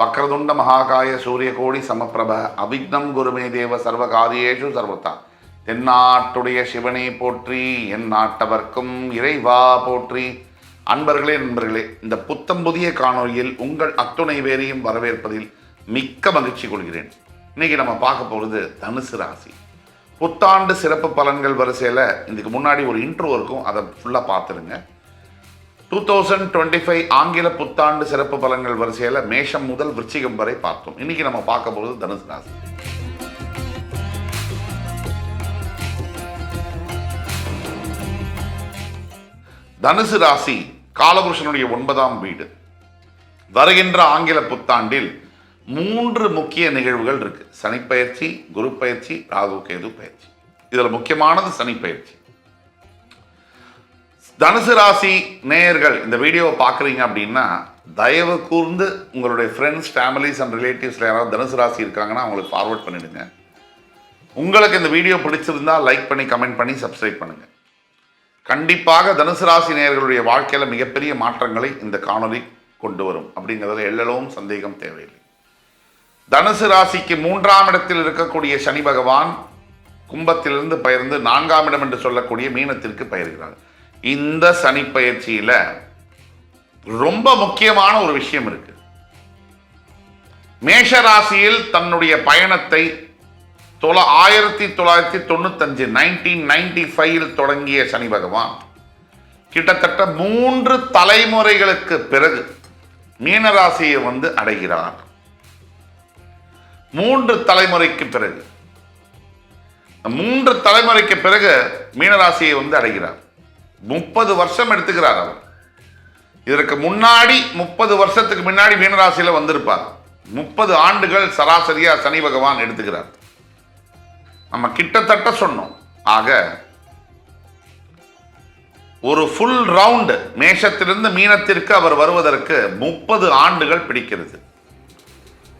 வக்ரதுண்ட மகாகாய சூரியகோடி சமப்பிரப அவிக்னம் குருமே தேவ சர்வ காரியேஷு சர்வத்தா. தென்னாட்டுடைய சிவனை போற்றி என் நாட்டவர்க்கும் இறைவா போற்றி. அன்பர்களே நண்பர்களே இந்த புத்தம் புதிய காணொளியில் உங்கள் அத்துணை பேரையும் வரவேற்பதில் மிக்க மகிழ்ச்சி கொள்கிறேன். இன்னைக்கு நம்ம பார்க்க போகிறது தனுசு ராசி. புத்தாண்டு சிறப்பு பலன்கள் வரிசையில் இதுக்கு முன்னாடி ஒரு இன்ட்ரோ இருக்கும் அதை ஃபுல்லாக பார்த்துருங்க. டூ தௌசண்ட் டுவெண்ட்டி ஃபைவ் ஆங்கில புத்தாண்டு சிறப்பு பலன்கள் வரிசையில் மேஷம் முதல் விருச்சிகம் வரை பார்த்தோம். இன்னைக்கு நம்ம பார்க்க போகிறது தனுசு ராசி. தனுசு ராசி காலபுருஷனுடைய ஒன்பதாம் வீடு. வருகின்ற ஆங்கில புத்தாண்டில் மூன்று முக்கிய நிகழ்வுகள் இருக்கு. சனிப்பயிற்சி குரு பயிற்சி ராகு கேது பயிற்சி. இதில் முக்கியமானது சனிப்பயிற்சி தனுசு ராசி நேயர்கள் இந்த வீடியோவை பார்க்குறீங்க அப்படின்னா தயவு கூர்ந்து உங்களுடைய ஃப்ரெண்ட்ஸ் ஃபேமிலிஸ் அண்ட் ரிலேட்டிவ்ஸில் யாராவது தனுசு ராசி இருக்காங்கன்னா அவங்களுக்கு ஃபார்வர்ட் பண்ணிடுங்க. உங்களுக்கு இந்த வீடியோ பிடிச்சிருந்தா லைக் பண்ணி கமெண்ட் பண்ணி சப்ஸ்கிரைப் பண்ணுங்கள் கண்டிப்பாக தனுசு ராசி நேயர்களுடைய வாழ்க்கையில் மிகப்பெரிய மாற்றங்களை இந்த காணொலி கொண்டு வரும். அப்படிங்கிறதுல எல்லளவும் சந்தேகம் தேவையில்லை. தனுசு ராசிக்கு மூன்றாம் இடத்தில் இருக்கக்கூடிய சனி பகவான் கும்பத்திலிருந்து பயிர்ந்து நான்காம் இடம் என்று சொல்லக்கூடிய மீனத்திற்கு பயிர்கிறார்கள் இந்த சனி பயிற்சியில ரொம்ப முக்கியமான ஒரு விஷயம் இருக்கு. மேஷ ராசியில் தன்னுடைய பயணத்தை தொல ஆயிரத்தி தொள்ளாயிரத்தி தொண்ணூத்தஞ்சு நைன்டீன் நைன்டி ஃபைவ்ல தொடங்கிய சனி பகவான் கிட்டத்தட்ட மூன்று தலைமுறைகளுக்கு பிறகு மீனராசியை வந்து அடைகிறார். மூன்று தலைமுறைக்கு பிறகு மூன்று தலைமுறைக்கு பிறகு மீனராசியை வந்து அடைகிறார். முப்பது வருஷம் எடுத்துக்கிறார் அவர். இதற்கு முன்னாடி முப்பது வருஷத்துக்கு முன்னாடி மீனராசியில் வந்திருப்பார். முப்பது ஆண்டுகள் சராசரியா சனி பகவான் எடுத்துக்கிறார். நம்ம கிட்டத்தட்ட சொன்னோம். ஆக ஒரு ஃபுல் ரவுண்டு மேஷத்திலிருந்து மீனத்திற்கு அவர் வருவதற்கு முப்பது ஆண்டுகள் பிடிக்கிறது.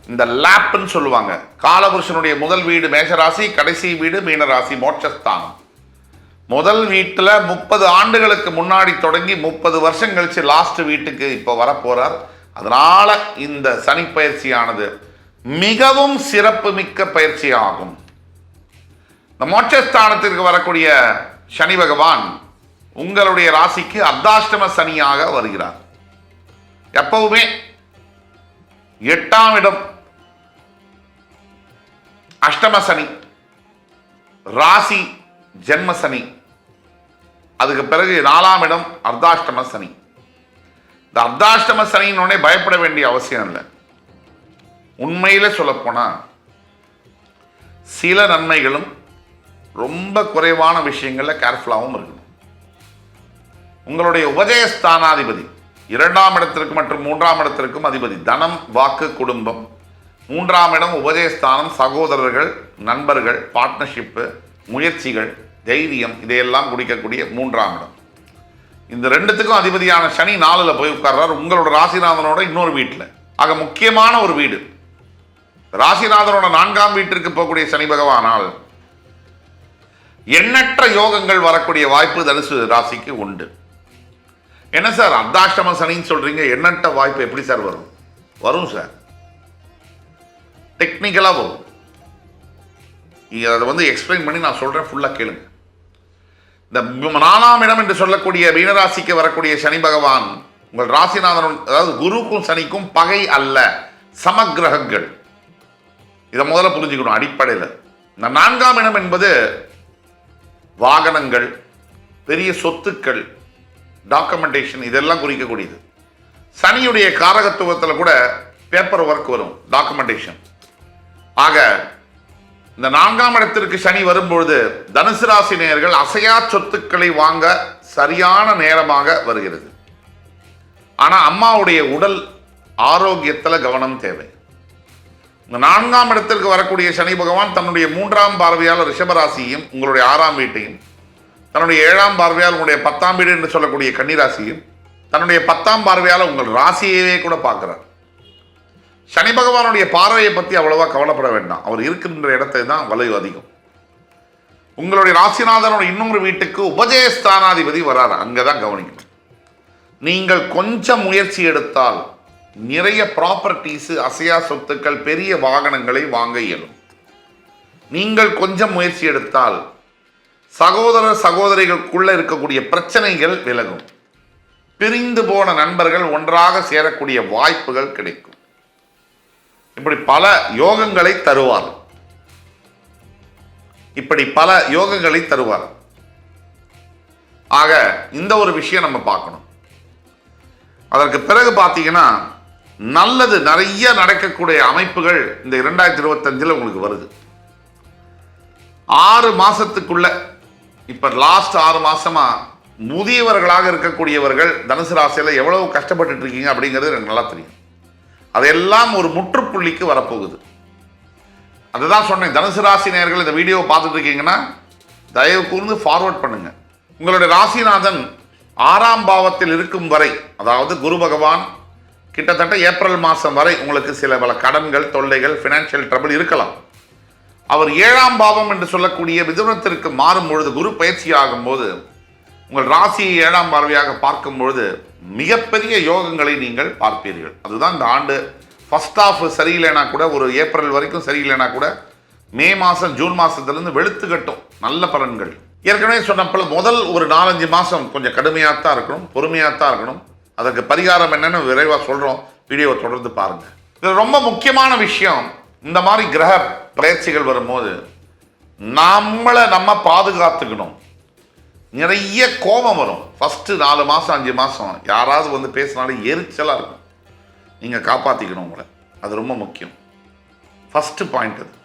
இந்த லேப்னு சொல்லுவாங்க. காலபுருஷனுடைய முதல் வீடு மேஷராசி கடைசி வீடு மீனராசி மோட்சஸ்தானம். முதல் வீட்டில் முப்பது ஆண்டுகளுக்கு முன்னாடி தொடங்கி முப்பது வருஷம் கழிச்சு லாஸ்ட் வீட்டுக்கு இப்போ வரப்போறார். அதனால இந்த சனி பயிற்சியானது மிகவும் சிறப்பு மிக்க பயிற்சி ஆகும் இந்த மோட்சஸ்தானத்திற்கு வரக்கூடிய சனி பகவான் உங்களுடைய ராசிக்கு அர்த்தாஷ்டம சனியாக வருகிறார். எப்பவுமே எட்டாம் இடம் அஷ்டம சனி ராசி ஜென்ம சனி அதுக்கு பிறகு நாலாம் இடம் அர்த்தாஷ்டம சனி. இந்த அர்த்தாஷ்டம சனின்னு பயப்பட வேண்டிய அவசியம் இல்லை. உண்மையில் சொல்லப்போனால் சில நன்மைகளும் ரொம்ப குறைவான விஷயங்களில் கேர்ஃபுல்லாகவும் இருக்கணும். உங்களுடைய உபஜயஸ்தானாதிபதி இரண்டாம் இடத்திற்கு மற்றும் மூன்றாம் இடத்திற்கும் அதிபதி தனம் வாக்கு குடும்பம் மூன்றாம் இடம் உபதயஸ்தானம் சகோதரர்கள் நண்பர்கள் பார்ட்னர்ஷிப்பு முயற்சிகள் தைரியம் இதையெல்லாம் குடிக்கக்கூடிய மூன்றாம் இடம். இந்த ரெண்டுத்துக்கும் அதிபதியான சனி நாளில் போய் உட்கார்றார். உங்களோட ராசிநாதனோட இன்னொரு வீட்டில் ஆக முக்கியமான ஒரு வீடு. ராசிநாதனோட நான்காம் வீட்டிற்கு போகக்கூடிய சனி பகவானால் எண்ணற்ற யோகங்கள் வரக்கூடிய வாய்ப்பு தனுசு ராசிக்கு உண்டு. என்ன சார்? அர்த்தாஷ்டம சனின்னு சொல்றீங்க. எண்ணற்ற வாய்ப்பு எப்படி சார் வரும்? வரும் சார். டெக்னிக்கலாக வரும். அதை வந்து எக்ஸ்பிளைன் பண்ணி நான் சொல்கிறேன் ஃபுல்லாக கேளுங்க. இந்த நானாம் நாலாம் இடம் என்று சொல்லக்கூடிய மீனராசிக்கு வரக்கூடிய சனி பகவான் உங்கள் ராசிநாதன் அதாவது குருக்கும் சனிக்கும் பகை அல்ல சமக்கிரகங்கள். இதை முதல்ல புரிஞ்சுக்கணும் அடிப்படையில். இந்த நான்காம் இடம் என்பது வாகனங்கள் பெரிய சொத்துக்கள் டாக்குமெண்டேஷன் இதெல்லாம் குறிக்கக்கூடியது. சனியுடைய காரகத்துவத்தில் கூட பேப்பர் ஒர்க் வரும் டாக்குமெண்டேஷன் ஆக இந்த நான்காம் இடத்திற்கு சனி வரும்பொழுது தனுசு ராசி நேயர்கள் அசையா சொத்துக்களை வாங்க சரியான நேரமாக வருகிறது. ஆனா அம்மாவுடைய உடல் ஆரோக்கியத்தில் கவனம் தேவை. இந்த நான்காம் இடத்திற்கு வரக்கூடிய சனி பகவான் தன்னுடைய மூன்றாம் பார்வையால் ரிஷபராசியையும் உங்களுடைய ஆறாம் வீட்டையும் தன்னுடைய ஏழாம் பார்வையால் உங்களுடைய பத்தாம் வீடு என்று சொல்லக்கூடிய கன்னிராசியும் தன்னுடைய பத்தாம் பார்வையால் உங்கள் ராசியவே கூட பார்க்குறார். சனி பகவானுடைய பார்வையை பற்றி அவ்வளவா கவலைப்பட வேண்டாம். அவர் இருக்கின்ற இடத்தை தான் வலு அதிகம். உங்களுடைய ராசிநாதனோட இன்னொரு வீட்டுக்கு உபஜயஸ்தானாதிபதி வராது அங்கே தான் கவனிக்கணும். நீங்கள் கொஞ்சம் முயற்சி எடுத்தால் நிறைய ப்ராப்பர்ட்டிஸு அசையா சொத்துக்கள் பெரிய வாகனங்களை வாங்க இயலும். நீங்கள் கொஞ்சம் முயற்சி எடுத்தால் சகோதர சகோதரிகளுக்குள்ள இருக்கக்கூடிய பிரச்சனைகள் விலகும். பிரிந்து போன நண்பர்கள் ஒன்றாக சேரக்கூடிய வாய்ப்புகள் கிடைக்கும். இப்படி பல யோகங்களை தருவார். இப்படி பல யோகங்களை தருவார். ஆக இந்த ஒரு விஷயம் நம்ம பார்க்கணும். அதற்கு பிறகு பார்த்தீங்கன்னா நல்லது நிறைய நடக்கக்கூடிய அமைப்புகள் இந்த இரண்டாயிரத்தி இருபத்தஞ்சில் உங்களுக்கு வருது. ஆறு மாசத்துக்குள்ள இப்போ லாஸ்ட் ஆறு மாசமா முதியவர்களாக இருக்கக்கூடியவர்கள் தனுசு ராசியில் எவ்வளவு கஷ்டப்பட்டுட்டு இருக்கீங்க அப்படிங்கிறது எனக்கு நல்லா தெரியும். அதெல்லாம் ஒரு முற்றுப்புள்ளிக்கு வரப்போகுது. அதுதான் சொன்னேன் தனுசு ராசி நேயர்கள் இந்த வீடியோவை பார்த்துட்டு இருக்கீங்கன்னா தயவு கூர்ந்து ஃபார்வர்ட் பண்ணுங்க. உங்களுடைய ராசிநாதன் ஆறாம் பாவத்தில் இருக்கும் வரை அதாவது குரு பகவான் கிட்டத்தட்ட ஏப்ரல் மாதம் வரை உங்களுக்கு சில பல கடன்கள் தொல்லைகள் ஃபினான்ஷியல் ட்ரபிள் இருக்கலாம். அவர் ஏழாம் பாவம் என்று சொல்லக்கூடிய மிதுனத்திற்கு மாறும் பொழுது குரு பயிற்சி ஆகும்போது உங்கள் ராசியை ஏழாம் பார்வையாக பார்க்கும் பொழுது மிகப்பெரிய யோகங்களை நீங்கள் பார்ப்பீர்கள். அதுதான் இந்த ஆண்டு ஃபஸ்ட் ஆஃப் சரியில்லைனா கூட ஒரு ஏப்ரல் வரைக்கும் சரியில்லைனா கூட மே மாதம் ஜூன் மாதத்துலேருந்து வெளுத்து கட்டும். நல்ல பலன்கள். ஏற்கனவே சொன்னப்பல முதல் ஒரு நாலஞ்சு மாதம் கொஞ்சம் கடுமையாக தான் இருக்கணும் பொறுமையாக தான் இருக்கணும். அதற்கு பரிகாரம் என்னன்னு விரைவாக சொல்கிறோம் வீடியோவை தொடர்ந்து பாருங்கள் இது ரொம்ப முக்கியமான விஷயம் இந்த மாதிரி கிரக பயிற்சிகள் வரும்போது நம்மளை நம்ம பாதுகாத்துக்கணும். நிறைய கோபம் வரும். ஃபஸ்ட்டு நாலு மாதம் அஞ்சு மாதம் யாராவது வந்து பேசினாலும் எரிச்சலாக இருக்கும். நீங்கள் காப்பாற்றிக்கணும் உங்களை. அது ரொம்ப முக்கியம். ஃபஸ்ட்டு பாயிண்ட் அது.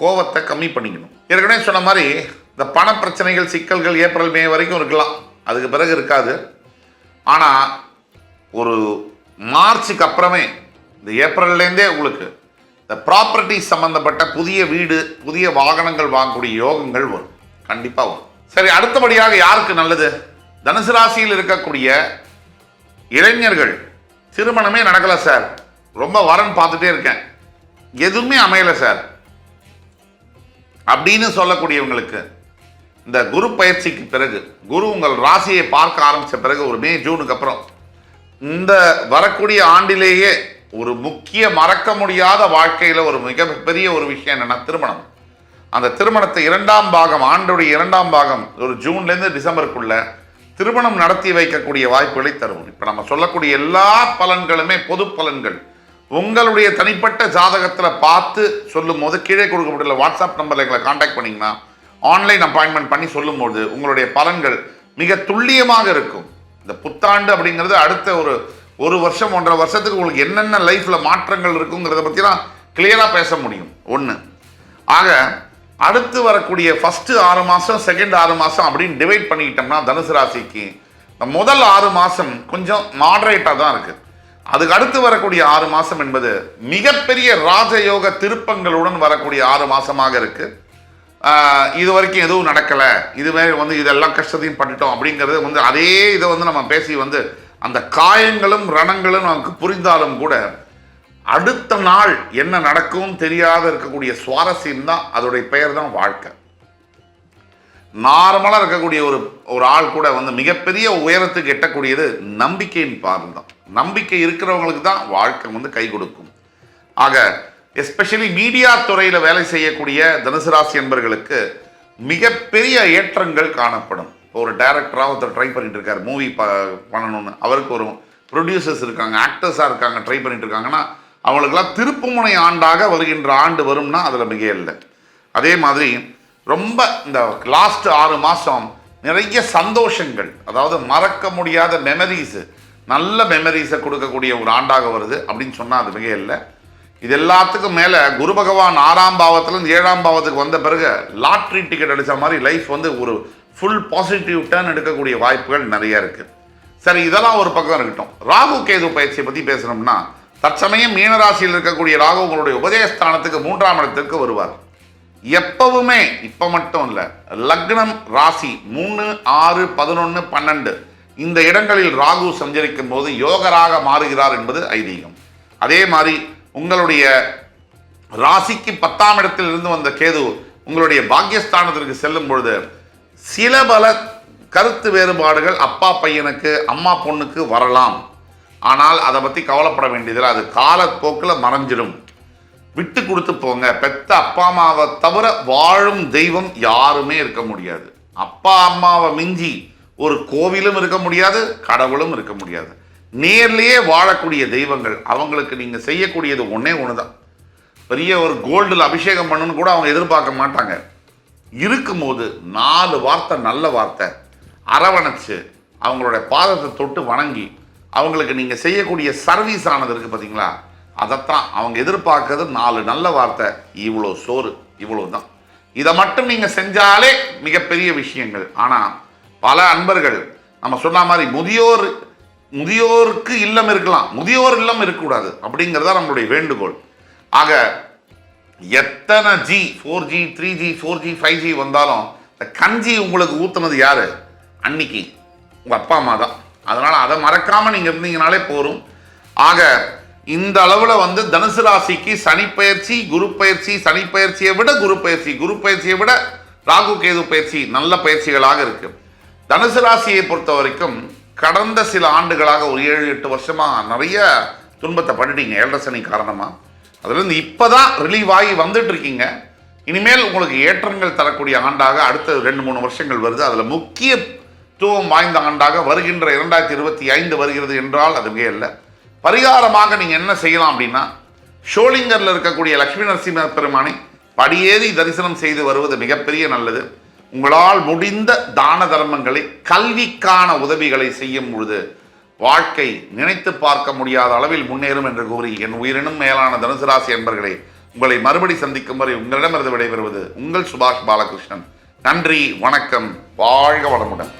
கோவத்தை கம்மி பண்ணிக்கணும். ஏற்கனவே சொன்ன மாதிரி இந்த பண பிரச்சனைகள் சிக்கல்கள் ஏப்ரல் மே வரைக்கும் இருக்கலாம். அதுக்கு பிறகு இருக்காது. ஆனால் ஒரு மார்ச்சுக்கு அப்புறமே இந்த ஏப்ரல்லேருந்தே உங்களுக்கு இந்த ப்ராப்பர்ட்டி சம்மந்தப்பட்ட புதிய வீடு புதிய வாகனங்கள் வாங்கக்கூடிய யோகங்கள் வரும். கண்டிப்பாக வரும். சரி அடுத்தபடியாக யாருக்கு நல்லது? தனுசு ராசியில் இருக்கக்கூடிய இளைஞர்கள். திருமணமே நடக்கலை சார் ரொம்ப வரன் பார்த்துட்டே இருக்கேன். எதுவுமே அமையலை சார் அப்படின்னு சொல்லக்கூடியவங்களுக்கு இந்த குரு பயிற்சிக்கு பிறகு குரு உங்கள் ராசியை பார்க்க ஆரம்பித்த பிறகு ஒரு மே ஜூனுக்கு அப்புறம் இந்த வரக்கூடிய ஆண்டிலேயே ஒரு முக்கிய மறக்க முடியாத வாழ்க்கையில் ஒரு மிகப்பெரிய ஒரு விஷயம் என்னன்னா திருமணம். அந்த திருமணத்தை இரண்டாம் பாகம் ஆண்டுடைய இரண்டாம் பாகம் ஒரு ஜூன்லேருந்து டிசம்பருக்குள்ள திருமணம் நடத்தி வைக்கக்கூடிய வாய்ப்புகளை தரும் இப்போ நம்ம சொல்லக்கூடிய எல்லா பலன்களுமே பொது பலன்கள். உங்களுடைய தனிப்பட்ட ஜாதகத்தில் பார்த்து சொல்லும் போது கீழே கொடுக்கப்பட்டுள்ள வாட்ஸ்அப் நம்பரில் எங்களை காண்டாக்ட் பண்ணிங்கன்னா ஆன்லைன் அப்பாயின்மெண்ட் பண்ணி சொல்லும்போது உங்களுடைய பலன்கள் மிக துல்லியமாக இருக்கும். இந்த புத்தாண்டு அப்படிங்கிறது அடுத்த ஒரு ஒரு வருஷம் ஒன்றரை வருஷத்துக்கு உங்களுக்கு என்னென்ன லைஃப்பில் மாற்றங்கள் இருக்குங்கிறத பற்றிலாம் கிளியராக பேச முடியும். ஒன்று ஆக அடுத்து வரக்கூடிய ஃபஸ்ட்டு ஆறு மாதம் செகண்ட் ஆறு மாதம் அப்படின்னு டிவைட் பண்ணிக்கிட்டோம்னா தனுசு ராசிக்கு முதல் ஆறு மாதம் கொஞ்சம் மாடரேட்டாக தான் இருக்குது அதுக்கு அடுத்து வரக்கூடிய ஆறு மாதம் என்பது மிகப்பெரிய ராஜயோக திருப்பங்களுடன் வரக்கூடிய ஆறு மாதமாக இருக்குது இது வரைக்கும் எதுவும் நடக்கலை. இதுவே வந்து இதெல்லாம் கஷ்டத்தையும் பண்ணிட்டோம் அப்படிங்கிறது வந்து அதே இதை வந்து நம்ம பேசி வந்து அந்த காயங்களும் ரணங்களும் நமக்கு புரிந்தாலும் கூட அடுத்த நாள் என்ன நடக்கும் தெரியாத இருக்கக்கூடிய சுவாரஸ்யம் தான் அதோடைய பெயர் தான் வாழ்க்கை. நார்மலாக இருக்கக்கூடிய ஒரு ஒரு ஆள் கூட வந்து மிகப்பெரிய உயரத்துக்கு எட்டக்கூடியது நம்பிக்கையின் பார்வை தான் நம்பிக்கை இருக்கிறவங்களுக்கு தான் வாழ்க்கை வந்து கை கொடுக்கும். ஆக எஸ்பெஷலி மீடியா துறையில் வேலை செய்யக்கூடிய தனுசு ராசி என்பர்களுக்கு மிகப்பெரிய ஏற்றங்கள் காணப்படும். இப்போ ஒரு டைரக்டராக ஒருத்தர் ட்ரை பண்ணிட்டு இருக்காரு மூவி ப பண்ணணும்னு. அவருக்கு ஒரு ப்ரொடியூசர்ஸ் இருக்காங்க ஆக்டர்ஸாக இருக்காங்க ட்ரை பண்ணிட்டு இருக்காங்கன்னா அவங்களுக்கெல்லாம் திருப்புமுனை ஆண்டாக வருகின்ற ஆண்டு வரும்னா அதில் மிக இல்லை அதே மாதிரி ரொம்ப இந்த லாஸ்ட் ஆறு மாதம் நிறைய சந்தோஷங்கள் அதாவது மறக்க முடியாத மெமரிஸு நல்ல மெமரிஸை கொடுக்கக்கூடிய ஒரு ஆண்டாக வருது அப்படின்னு சொன்னால் அது மிக இல்லை இது எல்லாத்துக்கும் மேலே குரு பகவான் ஆறாம் பாவத்துலேருந்து ஏழாம் பாவத்துக்கு வந்த பிறகு லாட்ரி டிக்கெட் அடித்த மாதிரி லைஃப் வந்து ஒரு ஃபுல் பாசிட்டிவ் டேர்ன் எடுக்கக்கூடிய வாய்ப்புகள் நிறைய இருக்குது சரி இதெல்லாம் ஒரு பக்கம் இருக்கட்டும். ராகு கேது பயிற்சியை பற்றி பேசுகிறோம்னா தற்சமயம் மீனராசியில் இருக்கக்கூடிய ராகு உங்களுடைய உதயஸ்தானத்துக்கு மூன்றாம் இடத்திற்கு வருவார். எப்பவுமே இப்போ மட்டும் இல்லை லக்னம் ராசி மூணு ஆறு பதினொன்று பன்னெண்டு இந்த இடங்களில் ராகு சஞ்சரிக்கும் போது யோகராக மாறுகிறார் என்பது ஐதீகம். அதே மாதிரி உங்களுடைய ராசிக்கு பத்தாம் இடத்தில் இருந்து வந்த கேது உங்களுடைய பாக்கியஸ்தானத்திற்கு செல்லும் பொழுது சில பல கருத்து வேறுபாடுகள் அப்பா பையனுக்கு அம்மா பொண்ணுக்கு வரலாம். ஆனால் அதை பற்றி கவலைப்பட வேண்டியதில்லை. அது காலப்போக்கில் மறைஞ்சிடும் விட்டு கொடுத்து போங்க. பெத்த அப்பா அம்மாவை தவிர வாழும் தெய்வம் யாருமே இருக்க முடியாது. அப்பா அம்மாவை மிஞ்சி ஒரு கோவிலும் இருக்க முடியாது கடவுளும் இருக்க முடியாது. நேர்லேயே வாழக்கூடிய தெய்வங்கள் அவங்களுக்கு நீங்கள் செய்யக்கூடியது ஒன்றே ஒன்று தான் பெரிய ஒரு கோல்டில் அபிஷேகம் பண்ணணும்னு கூட அவங்க எதிர்பார்க்க மாட்டாங்க. இருக்கும்போது நாலு வார்த்தை நல்ல வார்த்தை. அரவணைச்சு அவங்களுடைய பாதத்தை தொட்டு வணங்கி அவங்களுக்கு நீங்கள் செய்யக்கூடிய சர்வீஸ் ஆனது இருக்குது பார்த்தீங்களா அதைத்தான். அவங்க எதிர்பார்க்கறது நாலு நல்ல வார்த்தை. இவ்வளோ சோறு இவ்வளோ தான் இதை மட்டும் நீங்கள் செஞ்சாலே மிகப்பெரிய விஷயங்கள். ஆனால் பல அன்பர்கள் நம்ம சொன்ன மாதிரி முதியோர் முதியோருக்கு இல்லம் இருக்கலாம். முதியோர் இல்லம் இருக்கக்கூடாது. அப்படிங்கிறதா நம்மளுடைய வேண்டுகோள். ஆக எத்தனை G four G three G four G five G வந்தாலும் இந்த கஞ்சி உங்களுக்கு ஊற்றுனது யார்? அன்னைக்கு. உங்கள் அப்பா அம்மா தான். அதனால் அதை மறக்காமல் நீங்கள் இருந்தீங்கனாலே போரும் ஆக இந்த அளவில் வந்து தனுசு ராசிக்கு சனி பயிற்சி குரு பயிற்சி சனி பயிற்சியை விட குரு பயிற்சி குரு பயிற்சியை விட ராகு கேது பயிற்சி நல்ல பயிற்சிகளாக இருக்கு. தனுசு ராசியை பொறுத்த வரைக்கும் கடந்த சில ஆண்டுகளாக ஒரு ஏழு எட்டு வருஷமாக நிறைய துன்பத்தை பண்ணிட்டீங்க ஏழரை சனி காரணமாக அதுலேருந்து இப்போதான் ரிலீவ் ஆகி வந்துட்டு இருக்கீங்க. இனிமேல் உங்களுக்கு ஏற்றங்கள் தரக்கூடிய ஆண்டாக அடுத்த ரெண்டு மூணு வருஷங்கள் வருது. அதில் முக்கிய முக்கியத்துவம் வாய்ந்த ஆண்டாக வருகின்ற இரண்டாயிரத்தி இருபத்தி ஐந்து வருகிறது என்றால் அதுவே அல்ல இல்லை. பரிகாரமாக நீங்கள் என்ன செய்யலாம் அப்படின்னா ஷோலிங்கரில் இருக்கக்கூடிய லக்ஷ்மி நரசிம்ம பெருமானை படியேறி தரிசனம் செய்து வருவது மிகப்பெரிய நல்லது. உங்களால் முடிந்த தான தர்மங்களை கல்விக்கான உதவிகளை செய்யும் பொழுது வாழ்க்கை நினைத்து பார்க்க முடியாத அளவில் முன்னேறும் என்று கூறி என் உயிரினும் மேலான தனுசு ராசி என்பர்களை உங்களை மறுபடி சந்திக்கும் வரை உங்களிடமிருந்து விடைபெறுவது உங்கள் சுபாஷ் பாலகிருஷ்ணன். நன்றி வணக்கம் வாழ்க வளமுடன்.